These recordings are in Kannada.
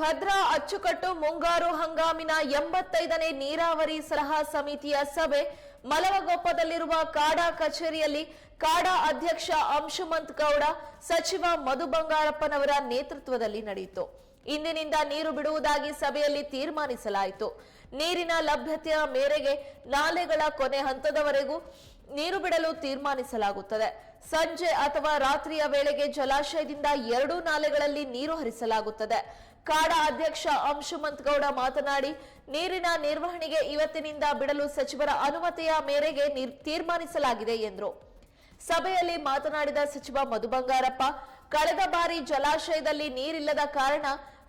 ಭದ್ರಾ ಅಚ್ಚುಕಟ್ಟು ಮುಂಗಾರು ಹಂಗಾಮಿನ ಎಂಬತ್ತೈದನೇ ನೀರಾವರಿ ಸಲಹಾ ಸಮಿತಿಯ ಸಭೆ ಮಲವಗೊಪ್ಪದಲ್ಲಿರುವ ಕಾಡಾ ಕಚೇರಿಯಲ್ಲಿ ಕಾಡಾ ಅಧ್ಯಕ್ಷ ಅಂಶುಮಂತ್ ಗೌಡ, ಸಚಿವ ಮಧು ಬಂಗಾರಪ್ಪನವರ ನೇತೃತ್ವದಲ್ಲಿ ನಡೆಯಿತು. ಇಂದಿನಿಂದ ನೀರು ಬಿಡುವುದಾಗಿ ಸಭೆಯಲ್ಲಿ ತೀರ್ಮಾನಿಸಲಾಯಿತು. ನೀರಿನ ಲಭ್ಯತೆಯ ಮೇರೆಗೆ ನಾಲೆಗಳ ಕೊನೆ ಹಂತದವರೆಗೂ ನೀರು ಬಿಡಲು ತೀರ್ಮಾನಿಸಲಾಗುತ್ತದೆ. ಸಂಜೆ ಅಥವಾ ರಾತ್ರಿಯ ವೇಳೆಗೆ ಜಲಾಶಯದಿಂದ ಎರಡೂ ನಾಲೆಗಳಲ್ಲಿ ನೀರು ಹರಿಸಲಾಗುತ್ತದೆ. ಕಾಡಾ ಅಧ್ಯಕ್ಷ ಅಂಶುಮಂತ್ ಗೌಡ ಮಾತನಾಡಿ, ನೀರಿನ ನಿರ್ವಹಣೆಗೆ ಇವತ್ತಿನಿಂದ ಬಿಡಲು ಸಚಿವರ ಅನುಮತಿಯ ಮೇರೆಗೆ ತೀರ್ಮಾನಿಸಲಾಗಿದೆ ಎಂದರು. ಸಭೆಯಲ್ಲಿ ಮಾತನಾಡಿದ ಸಚಿವ ಮಧು ಬಂಗಾರಪ್ಪ, ಕಳೆದ ಬಾರಿ ಜಲಾಶಯದಲ್ಲಿ ನೀರಿಲ್ಲದ ಕಾರಣ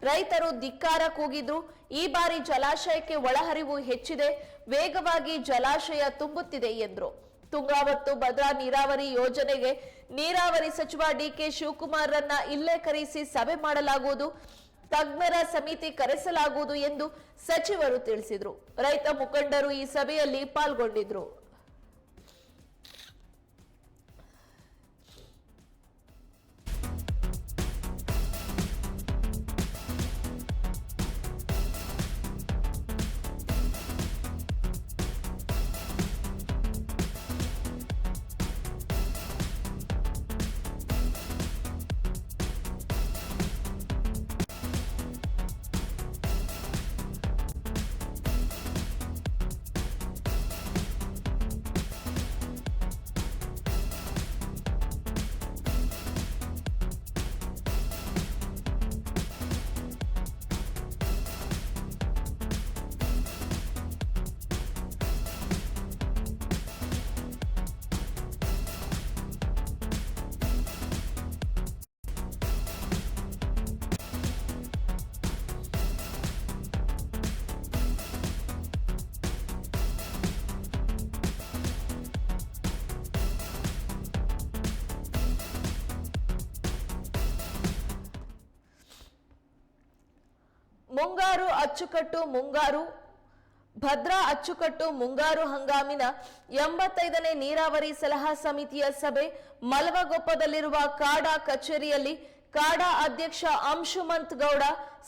ರೈತರು ಧಿಕ್ಕಾರ ಕೂಗಿದ್ರು. ಈ ಬಾರಿ ಜಲಾಶಯಕ್ಕೆ ಒಳಹರಿವು ಹೆಚ್ಚಿದೆ, ವೇಗವಾಗಿ ಜಲಾಶಯ ತುಂಬುತ್ತಿದೆ ಎಂದರು. ತುಂಗಾವತ್ತು ಭದ್ರಾ ನೀರಾವರಿ ಯೋಜನೆಗೆ ನೀರಾವರಿ ಸಚಿವ ಡಿಕೆ ಶಿವಕುಮಾರ್ ರನ್ನ ಇಲ್ಲೇ ಕರೆಸಿ ಸಭೆ ಮಾಡಲಾಗುವುದು. ತಜ್ಞರ ಸಮಿತಿ ಕರೆಸಲಾಗುವುದು ಎಂದು ಸಚಿವರು ತಿಳಿಸಿದರು. ರೈತ ಮುಖಂಡರು ಈ ಸಭೆಯಲ್ಲಿ ಪಾಲ್ಗೊಂಡಿದ್ರು ಮುಂಗಾರು ಅಚ್ಚುಕಟ್ಟು ಮುಂಗಾರು, ಭದ್ರಾ ಅಚ್ಚುಕಟ್ಟು ಮುಂಗಾರು ಹಂಗಾಮಿನ ಎಂಬತ್ತೈದನೇ ನೀರಾವರಿ ಸಲಹಾ ಸಮಿತಿಯ ಸಭೆ ಮಲವಗೊಪ್ಪದಲ್ಲಿರುವ ಕಾಡಾ ಕಚೇರಿಯಲ್ಲಿ ಕಾಡಾ ಅಧ್ಯಕ್ಷ ಅಂಶುಮಂತ್ ಗೌಡ,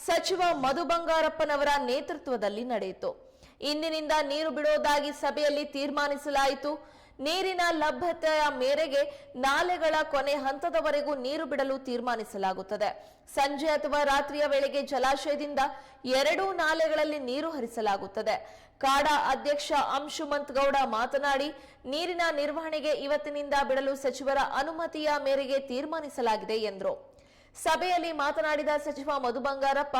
ಸಚಿವ ಮಧು ಬಂಗಾರಪ್ಪನವರ ನೇತೃತ್ವದಲ್ಲಿ ನಡೆಯಿತು. ಇಂದಿನಿಂದ ನೀರು ಬಿಡುವುದಾಗಿ ಸಭೆಯಲ್ಲಿ ತೀರ್ಮಾನಿಸಲಾಯಿತು. ನೀರಿನ ಲಭ್ಯತೆಯ ಮೇರೆಗೆ ನಾಲೆಗಳ ಕೊನೆ ಹಂತದವರೆಗೂ ನೀರು ಬಿಡಲು ತೀರ್ಮಾನಿಸಲಾಗುತ್ತದೆ. ಸಂಜೆ ಅಥವಾ ರಾತ್ರಿಯ ವೇಳೆಗೆ ಜಲಾಶಯದಿಂದ ಎರಡೂ ನಾಲೆಗಳಲ್ಲಿ ನೀರು ಹರಿಸಲಾಗುತ್ತದೆ. ಕಾಡಾ ಅಧ್ಯಕ್ಷ ಅಂಶುಮಂತ್ ಗೌಡ ಮಾತನಾಡಿ, ನೀರಿನ ನಿರ್ವಹಣೆಗೆ ಇವತ್ತಿನಿಂದ ಬಿಡಲು ಸಚಿವರ ಅನುಮತಿಯ ಮೇರೆಗೆ ತೀರ್ಮಾನಿಸಲಾಗಿದೆ ಎಂದರು. ಸಭೆಯಲ್ಲಿ ಮಾತನಾಡಿದ ಸಚಿವ ಮಧು ಬಂಗಾರಪ್ಪ,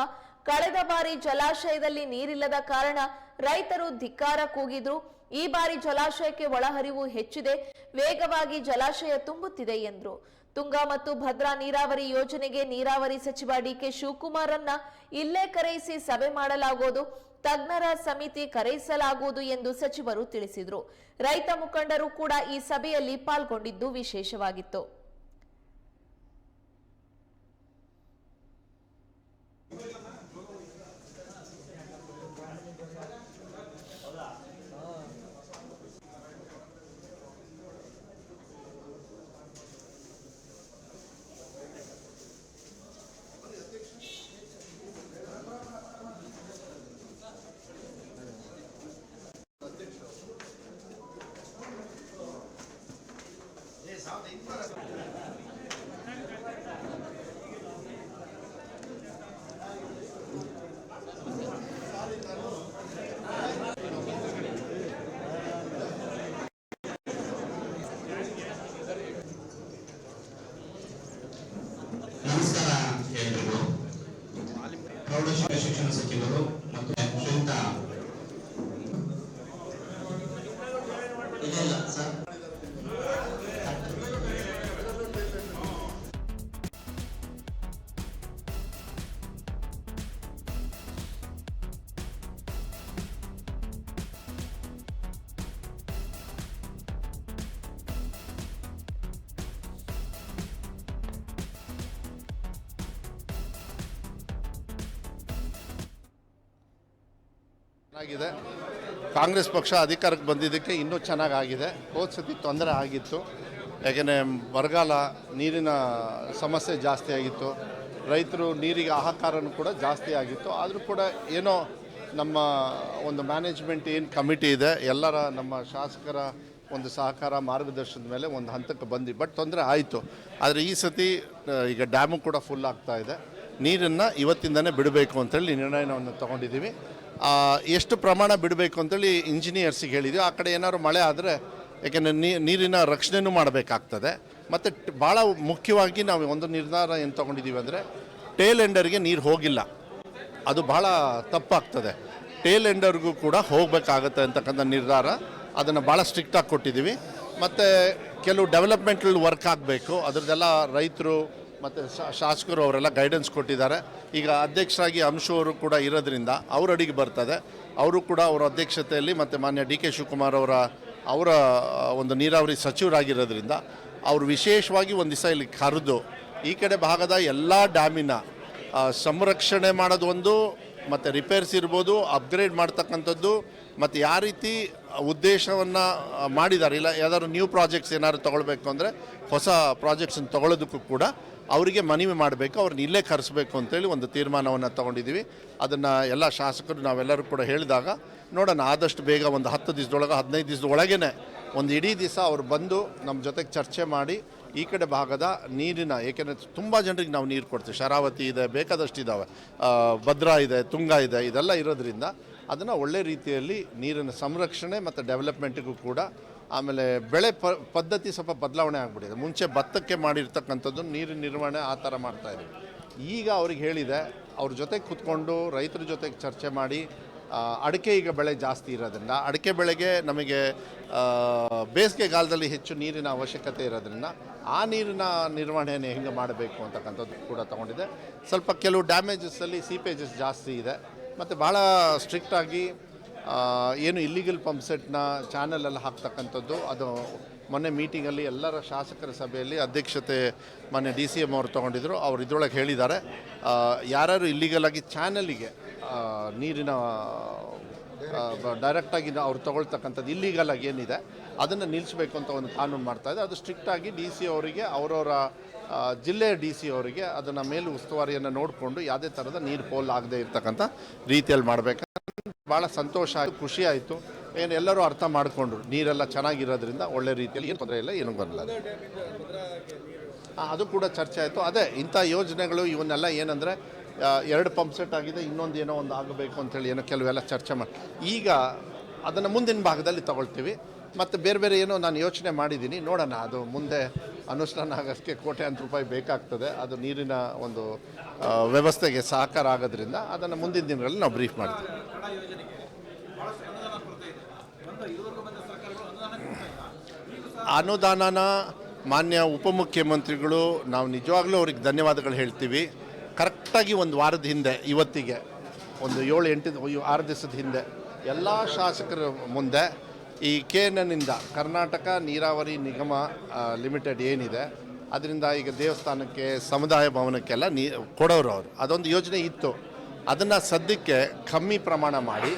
ಕಳೆದ ಬಾರಿ ಜಲಾಶಯದಲ್ಲಿ ನೀರಿಲ್ಲದ ಕಾರಣ ರೈತರು ಧಿಕ್ಕಾರ ಕೂಗಿದ್ರು. ಈ ಬಾರಿ ಜಲಾಶಯಕ್ಕೆ ಒಳಹರಿವು ಹೆಚ್ಚಿದೆ, ವೇಗವಾಗಿ ಜಲಾಶಯ ತುಂಬುತ್ತಿದೆ ಎಂದರು. ತುಂಗಾ ಮತ್ತು ಭದ್ರಾ ನೀರಾವರಿ ಯೋಜನೆಗೆ ನೀರಾವರಿ ಸಚಿವ ಡಿಕೆ ಶಿವಕುಮಾರ್ ಅನ್ನ ಇಲ್ಲೇ ಕರೆಯಿಸಿ ಸಭೆ ಮಾಡಲಾಗುವುದು, ತಜ್ಞರ ಸಮಿತಿ ಕರೆಯಿಸಲಾಗುವುದು ಎಂದು ಸಚಿವರು ತಿಳಿಸಿದರು. ರೈತ ಮುಖಂಡರು ಕೂಡ ಈ ಸಭೆಯಲ್ಲಿ ಪಾಲ್ಗೊಂಡಿದ್ದು ವಿಶೇಷವಾಗಿತ್ತು. ಚೆನ್ನಾಗಿದೆ. ಕಾಂಗ್ರೆಸ್ ಪಕ್ಷ ಅಧಿಕಾರಕ್ಕೆ ಬಂದಿದ್ದಕ್ಕೆ ಇನ್ನೂ ಚೆನ್ನಾಗಾಗಿದೆ. ಹೋದ ಸತಿ ತೊಂದರೆ ಆಗಿತ್ತು. ಯಾಕೆಂದರೆ ಬರಗಾಲ ನೀರಿನ ಸಮಸ್ಯೆ ಜಾಸ್ತಿ ಆಗಿತ್ತು. ರೈತರು ನೀರಿಗೆ ಆಹಾಕಾರನೂ ಕೂಡ ಜಾಸ್ತಿ ಆಗಿತ್ತು. ಆದರೂ ಕೂಡ ಏನೋ ನಮ್ಮ ಒಂದು ಮ್ಯಾನೇಜ್ಮೆಂಟ್ ಏನು ಕಮಿಟಿ ಇದೆ, ಎಲ್ಲರ ನಮ್ಮ ಶಾಸಕರ ಒಂದು ಸಹಕಾರ ಮಾರ್ಗದರ್ಶನದ ಮೇಲೆ ಒಂದು ಹಂತಕ್ಕೆ ಬಂದು ಬಟ್ ತೊಂದರೆ ಆಯಿತು. ಆದರೆ ಈ ಸತಿ ಈಗ ಡ್ಯಾಮು ಕೂಡ ಫುಲ್ ಆಗ್ತಾ ಇದೆ. ನೀರನ್ನು ಇವತ್ತಿಂದನೇ ಬಿಡಬೇಕು ಅಂತೇಳಿ ನಿರ್ಣಯವನ್ನು ತೊಗೊಂಡಿದ್ದೀವಿ. ಎಷ್ಟು ಪ್ರಮಾಣ ಬಿಡಬೇಕು ಅಂತೇಳಿ ಇಂಜಿನಿಯರ್ಸಿಗೆ ಹೇಳಿದ್ವಿ. ಆ ಕಡೆ ಏನಾದ್ರು ಮಳೆ ಆದರೆ ಯಾಕೆಂದರೆ ನೀರಿನ ರಕ್ಷಣೆಯೂ ಮಾಡಬೇಕಾಗ್ತದೆ. ಮತ್ತು ಭಾಳ ಮುಖ್ಯವಾಗಿ ನಾವು ಒಂದು ನಿರ್ಧಾರ ಏನು ತೊಗೊಂಡಿದ್ದೀವಿ ಅಂದರೆ ಟೇಲ್ ಎಂಡರ್ಗೆ ನೀರು ಹೋಗಿಲ್ಲ. ಅದು ಭಾಳ ತಪ್ಪಾಗ್ತದೆ. ಟೇಲ್ ಎಂಡರ್ಗೂ ಕೂಡ ಹೋಗಬೇಕಾಗತ್ತೆ ಅಂತಕ್ಕಂಥ ನಿರ್ಧಾರ. ಅದನ್ನು ಭಾಳ ಸ್ಟ್ರಿಕ್ಟಾಗಿ ಕೊಟ್ಟಿದ್ದೀವಿ. ಮತ್ತು ಕೆಲವು ಡೆವಲಪ್ಮೆಂಟಲ್ ವರ್ಕ್ ಆಗಬೇಕು. ಅದರದ್ದೆಲ್ಲ ರೈತರು ಮತ್ತು ಶಾಸಕರು ಅವರೆಲ್ಲ ಗೈಡೆನ್ಸ್ ಕೊಟ್ಟಿದ್ದಾರೆ. ಈಗ ಅಧ್ಯಕ್ಷರಾಗಿ ಅಂಶವರು ಕೂಡ ಇರೋದ್ರಿಂದ ಅವ್ರ ಅಡಿಗೆ ಬರ್ತದೆ. ಅವರು ಕೂಡ ಅವರ ಅಧ್ಯಕ್ಷತೆಯಲ್ಲಿ ಮತ್ತು ಮಾನ್ಯ ಡಿ ಕೆ ಶಿವಕುಮಾರ್ ಅವರ ಅವರ ಒಂದು ನೀರಾವರಿ ಸಚಿವರಾಗಿರೋದ್ರಿಂದ ಅವರು ವಿಶೇಷವಾಗಿ ಒಂದು ದಿವಸ ಇಲ್ಲಿ ಕರೆದು ಈ ಕಡೆ ಭಾಗದ ಎಲ್ಲ ಡ್ಯಾಮಿನ ಸಂರಕ್ಷಣೆ ಮಾಡೋದು ಒಂದು, ಮತ್ತು ರಿಪೇರ್ಸ್ ಇರ್ಬೋದು ಅಪ್ಗ್ರೇಡ್ ಮಾಡ್ತಕ್ಕಂಥದ್ದು, ಮತ್ತು ಯಾವ ರೀತಿ ಉದ್ದೇಶವನ್ನು ಮಾಡಿದ್ದಾರೆ. ಇಲ್ಲ, ಯಾವ್ದಾದ್ರು ನ್ಯೂ ಪ್ರಾಜೆಕ್ಟ್ಸ್ ಏನಾದ್ರು ತೊಗೊಳ್ಬೇಕು ಅಂದರೆ ಹೊಸ ಪ್ರಾಜೆಕ್ಟ್ಸನ್ನು ತೊಗೊಳೋದಕ್ಕೂ ಕೂಡ ಅವರಿಗೆ ಮನವಿ ಮಾಡಬೇಕು, ಅವ್ರನ್ನ ಇಲ್ಲೇ ಕರೆಸಬೇಕು ಅಂತೇಳಿ ಒಂದು ತೀರ್ಮಾನವನ್ನು ತಗೊಂಡಿದ್ದೀವಿ. ಅದನ್ನು ಎಲ್ಲ ಶಾಸಕರು ನಾವೆಲ್ಲರೂ ಕೂಡ ಹೇಳಿದಾಗ, ನೋಡೋಣ, ಆದಷ್ಟು ಬೇಗ ಒಂದು ಹತ್ತು ದಿವಸದೊಳಗೆ, ಹದಿನೈದು ದಿವಸದೊಳಗೇ ಒಂದು ಇಡೀ ದಿವಸ ಅವ್ರು ಬಂದು ನಮ್ಮ ಜೊತೆಗೆ ಚರ್ಚೆ ಮಾಡಿ, ಈ ಕಡೆ ಭಾಗದ ನೀರಿನ, ಏಕೆಂದರೆ ತುಂಬ ಜನರಿಗೆ ನಾವು ನೀರು ಕೊಡ್ತೀವಿ. ಶರಾವತಿ ಇದೆ, ಬೇಕಾದಷ್ಟು ಇದ್ದಾವೆ ಭದ್ರಾ ಇದೆ, ತುಂಗ ಇದೆ, ಇದೆಲ್ಲ ಇರೋದ್ರಿಂದ ಅದನ್ನು ಒಳ್ಳೆ ರೀತಿಯಲ್ಲಿ ನೀರಿನ ಸಂರಕ್ಷಣೆ ಮತ್ತು ಡೆವಲಪ್ಮೆಂಟಿಗೂ ಕೂಡ ಆಮೇಲೆ ಬೆಳೆ ಪ, ಪದ್ಧತಿ ಸ್ವಲ್ಪ ಬದಲಾವಣೆ ಆಗಿಬಿಟ್ಟಿದೆ. ಮುಂಚೆ ಭತ್ತಕ್ಕೆ ಮಾಡಿರ್ತಕ್ಕಂಥದ್ದು, ನೀರಿನ ನಿರ್ವಹಣೆ ಆ ಥರ ಮಾಡ್ತಾಯಿದ್ವಿ ಈಗ ಅವ್ರಿಗೆ ಹೇಳಿದೆ, ಅವ್ರ ಜೊತೆಗೆ ಕೂತ್ಕೊಂಡು ರೈತರ ಜೊತೆಗೆ ಚರ್ಚೆ ಮಾಡಿ ಅಡಿಕೆ ಈಗ ಬೆಳೆ ಜಾಸ್ತಿ ಇರೋದ್ರಿಂದ, ಅಡಿಕೆ ಬೆಳೆಗೆ ನಮಗೆ ಬೇಸಿಗೆಗಾಲದಲ್ಲಿ ಹೆಚ್ಚು ನೀರಿನ ಅವಶ್ಯಕತೆ ಇರೋದ್ರಿಂದ, ಆ ನೀರಿನ ನಿರ್ವಹಣೆಯನ್ನು ಹೆಂಗೆ ಮಾಡಬೇಕು ಅಂತಕ್ಕಂಥದ್ದು ಕೂಡ ತಗೊಂಡಿದೆ ಸ್ವಲ್ಪ ಕೆಲವು ಡ್ಯಾಮೇಜಸ್ಸಲ್ಲಿ ಸೀಪೇಜಸ್ ಜಾಸ್ತಿ ಇದೆ. ಮತ್ತು ಭಾಳ ಸ್ಟ್ರಿಕ್ಟಾಗಿ ಏನು ಇಲ್ಲಿಗಲ್ ಪಂಪ್ ಚಾನಲಲ್ಲಿ ಹಾಕ್ತಕ್ಕಂಥದ್ದು, ಅದು ಮೊನ್ನೆ ಮೀಟಿಂಗಲ್ಲಿ ಎಲ್ಲರ ಶಾಸಕರ ಸಭೆಯಲ್ಲಿ ಅಧ್ಯಕ್ಷತೆ ಮೊನ್ನೆ ಡಿ ಸಿ ಎಂ ಅವರು ತೊಗೊಂಡಿದ್ರು. ಅವರು ಇದ್ರೊಳಗೆ ಹೇಳಿದ್ದಾರೆ. ಯಾರು ಇಲ್ಲಿಗಲಾಗಿ ಚಾನಲಿಗೆ ನೀರಿನ ಡೈರೆಕ್ಟಾಗಿ ಅವ್ರು ತಗೊಳ್ತಕ್ಕಂಥದ್ದು ಇಲ್ಲಿಗಲಾಗಿ ಏನಿದೆ, ಅದನ್ನು ನಿಲ್ಲಿಸಬೇಕು ಅಂತ ಒಂದು ಕಾನೂನು ಮಾಡ್ತಾ ಇದೆ. ಅದು ಸ್ಟ್ರಿಕ್ಟಾಗಿ ಡಿ ಸಿ ಅವರಿಗೆ, ಅವರವರ ಜಿಲ್ಲೆಯ ಡಿ ಸಿ ಅವರಿಗೆ ಅದನ್ನು ಮೇಲೆ ಉಸ್ತುವಾರಿಯನ್ನು ನೋಡಿಕೊಂಡು ಯಾವುದೇ ಥರದ ನೀರು ಪೋಲ್ ಆಗದೆ ಇರ್ತಕ್ಕಂಥ ರೀತಿಯಲ್ಲಿ ಮಾಡಬೇಕು. ಭಾಳ ಸಂತೋಷ ಆಯಿತು, ಖುಷಿ ಆಯಿತು. ಏನು ಎಲ್ಲರೂ ಅರ್ಥ ಮಾಡಿಕೊಂಡ್ರು. ನೀರೆಲ್ಲ ಚೆನ್ನಾಗಿರೋದ್ರಿಂದ ಒಳ್ಳೆ ರೀತಿಯಲ್ಲಿ ಏನು ತೊಂದರೆ ಇಲ್ಲ, ಏನೂ ಬರಲ್ಲ ಅದು. ಕೂಡ ಚರ್ಚೆ ಆಯಿತು. ಅದೇ, ಇಂಥ ಯೋಜನೆಗಳು ಇವನ್ನೆಲ್ಲ ಏನಂದರೆ ಎರಡು ಪಂಪ್ ಸೆಟ್ ಆಗಿದೆ, ಇನ್ನೊಂದು ಏನೋ ಒಂದು ಆಗಬೇಕು ಅಂತೇಳಿ ಏನೋ ಕೆಲವೆಲ್ಲ ಚರ್ಚೆ ಮಾಡಿ. ಈಗ ಅದನ್ನು ಮುಂದಿನ ಭಾಗದಲ್ಲಿ ತಗೊಳ್ತೀವಿ. ಮತ್ತು ಬೇರೆ ಬೇರೆ ಏನೋ ನಾನು ಯೋಚನೆ ಮಾಡಿದ್ದೀನಿ. ನೋಡೋಣ, ಅದು ಮುಂದೆ ಅನುಷ್ಠಾನ ಆಗೋಕ್ಕೆ ಕೋಟ್ಯಾಂತರ ರೂಪಾಯಿ ಬೇಕಾಗ್ತದೆ. ಅದು ನೀರಿನ ಒಂದು ವ್ಯವಸ್ಥೆಗೆ ಸಹಕಾರ ಆಗೋದ್ರಿಂದ ಅದನ್ನು ಮುಂದಿನ ದಿನಗಳಲ್ಲಿ ನಾವು ಬ್ರೀಫ್ ಮಾಡ್ತೀವಿ. ಅನುದಾನನ ಮಾನ್ಯ ಉಪಮುಖ್ಯಮಂತ್ರಿಗಳು, ನಾವು ನಿಜವಾಗ್ಲೂ ಅವ್ರಿಗೆ ಧನ್ಯವಾದಗಳು ಹೇಳ್ತೀವಿ. ಕರೆಕ್ಟಾಗಿ ಒಂದು ವಾರದ ಹಿಂದೆ, ಇವತ್ತಿಗೆ, ಒಂದು ಏಳು ಎಂಟು ಆರು ದಿವಸದ ಹಿಂದೆ, ಎಲ್ಲ ಶಾಸಕರ ಮುಂದೆ ಈ ಕೆ ಎನ್ನಿಂದ ಕರ್ನಾಟಕ ನೀರಾವರಿ ನಿಗಮ ಲಿಮಿಟೆಡ್ ಏನಿದೆ, ಅದರಿಂದ ಈಗ ದೇವಸ್ಥಾನಕ್ಕೆ, ಸಮುದಾಯ ಭವನಕ್ಕೆಲ್ಲ ನೀ, ಕೊಡೋರು ಅವರು. ಅದೊಂದು ಯೋಜನೆ ಇತ್ತು. ಅದನ್ನು ಸದ್ಯಕ್ಕೆ ಕಮ್ಮಿ ಪ್ರಮಾಣ ಮಾಡಿ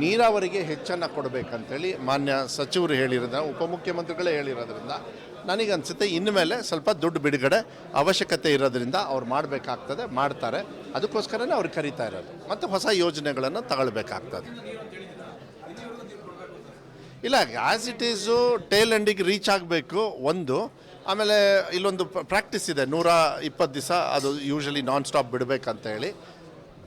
ನೀರಾವರಿಗೆ ಹೆಚ್ಚನ್ನು ಕೊಡಬೇಕಂತೇಳಿ ಮಾನ್ಯ ಸಚಿವರು ಹೇಳಿರೋದ ಉಪಮುಖ್ಯಮಂತ್ರಿಗಳೇ ಹೇಳಿರೋದ್ರಿಂದ ನನಗನ್ಸುತ್ತೆ ಮೇಲೆ ಸ್ವಲ್ಪ ದುಡ್ಡು ಬಿಡುಗಡೆ ಅವಶ್ಯಕತೆ ಇರೋದ್ರಿಂದ ಅವ್ರು ಮಾಡಬೇಕಾಗ್ತದೆ, ಮಾಡ್ತಾರೆ. ಅದಕ್ಕೋಸ್ಕರನೇ ಅವ್ರು ಕರೀತಾ ಇರೋದು. ಮತ್ತು ಹೊಸ ಯೋಜನೆಗಳನ್ನು ತಗೊಳ್ಬೇಕಾಗ್ತದೆ. ಇಲ್ಲ ಆ್ಯಸ್ ಇಟ್ ಈಸು ಟೇಲ್ ಎಂಡಿಗೆ ರೀಚ್ ಆಗಬೇಕು, ಒಂದು. ಆಮೇಲೆ ಇಲ್ಲೊಂದು ಪ್ರಾಕ್ಟೀಸ್ ಇದೆ, ನೂರ ಇಪ್ಪತ್ತು ದಿವಸ, ಅದು ಯೂಶಲಿ ನಾನ್ ಸ್ಟಾಪ್ ಬಿಡಬೇಕಂತ ಹೇಳಿ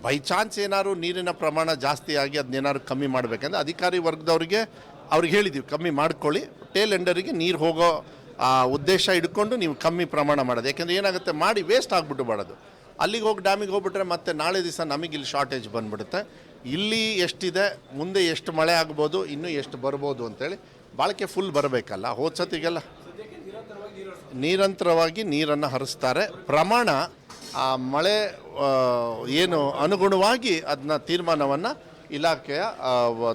ಬೈ ಚಾನ್ಸ್ ಏನಾದ್ರು ನೀರಿನ ಪ್ರಮಾಣ ಜಾಸ್ತಿ ಆಗಿ ಅದನ್ನೇನಾದ್ರು ಕಮ್ಮಿ ಮಾಡಬೇಕಂದ್ರೆ, ಅಧಿಕಾರಿ ವರ್ಗದವ್ರಿಗೆ ಅವ್ರಿಗೆ ಹೇಳಿದ್ದೀವಿ ಕಮ್ಮಿ ಮಾಡ್ಕೊಳ್ಳಿ. ಟೇಲ್ ಎಂಡರಿಗೆ ನೀರು ಹೋಗೋ, ಆ, ಉದ್ದೇಶ ಇಟ್ಕೊಂಡು ನೀವು ಕಮ್ಮಿ ಪ್ರಮಾಣ ಮಾಡೋದು. ಯಾಕೆಂದರೆ ಏನಾಗುತ್ತೆ, ಮಾಡಿ ವೇಸ್ಟ್ ಆಗಿಬಿಟ್ಟು ಮಾಡೋದು ಅಲ್ಲಿಗೆ ಹೋಗಿ ಡ್ಯಾಮಿಗೆ ಹೋಗ್ಬಿಟ್ರೆ ಮತ್ತೆ ನಾಳೆ ದಿವಸ ನಮಗೆ ಇಲ್ಲಿ ಶಾರ್ಟೇಜ್ ಬಂದ್ಬಿಡುತ್ತೆ. ಇಲ್ಲಿ ಎಷ್ಟಿದೆ, ಮುಂದೆ ಎಷ್ಟು ಮಳೆ ಆಗ್ಬೋದು, ಇನ್ನೂ ಎಷ್ಟು ಬರ್ಬೋದು ಅಂತೇಳಿ ಬಾಳಿಕೆ ಫುಲ್ ಬರಬೇಕಲ್ಲ, ಹೋದ ಸತಿಗೆಲ್ಲ. ನಿರಂತರವಾಗಿ ನೀರನ್ನು ಹರಿಸ್ತಾರೆ. ಪ್ರಮಾಣ, ಆ ಮಳೆ ಏನು ಅನುಗುಣವಾಗಿ ಅದನ್ನ ತೀರ್ಮಾನವನ್ನು ಇಲಾಖೆಯ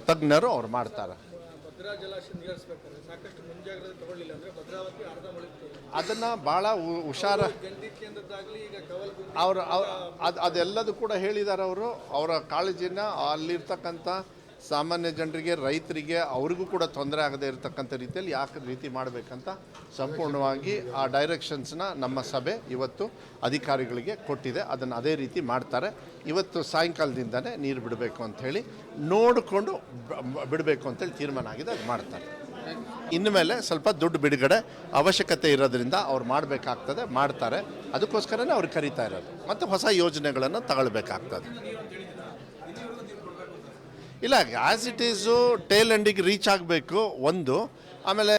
ತಜ್ಞರು ಅವ್ರು ಮಾಡ್ತಾರೆ. ಅದನ್ನು ಭಾಳ ಹುಷಾರ ಅವ್ರು ಅದು, ಅದೆಲ್ಲದು ಕೂಡ ಹೇಳಿದ್ದಾರೆ ಅವರು. ಅವರ ಕಾಳಜಿನ ಅಲ್ಲಿರ್ತಕ್ಕಂಥ ಸಾಮಾನ್ಯ ಜನರಿಗೆ, ರೈತರಿಗೆ, ಅವ್ರಿಗೂ ಕೂಡ ತೊಂದರೆ ಆಗದೇ ಇರತಕ್ಕಂಥ ರೀತಿಯಲ್ಲಿ ಯಾಕೆ ರೀತಿ ಮಾಡಬೇಕಂತ ಸಂಪೂರ್ಣವಾಗಿ ಆ ಡೈರೆಕ್ಷನ್ಸ್ನ ನಮ್ಮ ಸಭೆ ಇವತ್ತು ಅಧಿಕಾರಿಗಳಿಗೆ ಕೊಟ್ಟಿದೆ. ಅದನ್ನು ಅದೇ ರೀತಿ ಮಾಡ್ತಾರೆ. ಇವತ್ತು ಸಾಯಂಕಾಲದಿಂದನೇ ನೀರು ಬಿಡಬೇಕು ಅಂಥೇಳಿ ನೋಡಿಕೊಂಡು ಬಿಡಬೇಕು ಅಂತೇಳಿ ತೀರ್ಮಾನ ಆಗಿದೆ. ಅದು ಮಾಡ್ತಾರೆ. ಇನ್ಮೇಲೆ ಸ್ವಲ್ಪ ದುಡ್ಡು ಬಿಡುಗಡೆ ಅವಶ್ಯಕತೆ ಇರೋದ್ರಿಂದ ಅವ್ರು ಮಾಡಬೇಕಾಗ್ತದೆ, ಮಾಡ್ತಾರೆ. ಅದಕ್ಕೋಸ್ಕರನೇ ಅವ್ರು ಕರಿತಾ ಇರೋದು. ಮತ್ತು ಹೊಸ ಯೋಜನೆಗಳನ್ನು ತಗೊಳ್ಬೇಕಾಗ್ತದೆ. ಇಲ್ಲ ಆ್ಯಸ್ ಇಟ್ ಈಸು ಟೇಲ್ ಎಂಡಿಗೆ ರೀಚ್ ಆಗಬೇಕು, ಒಂದು. ಆಮೇಲೆ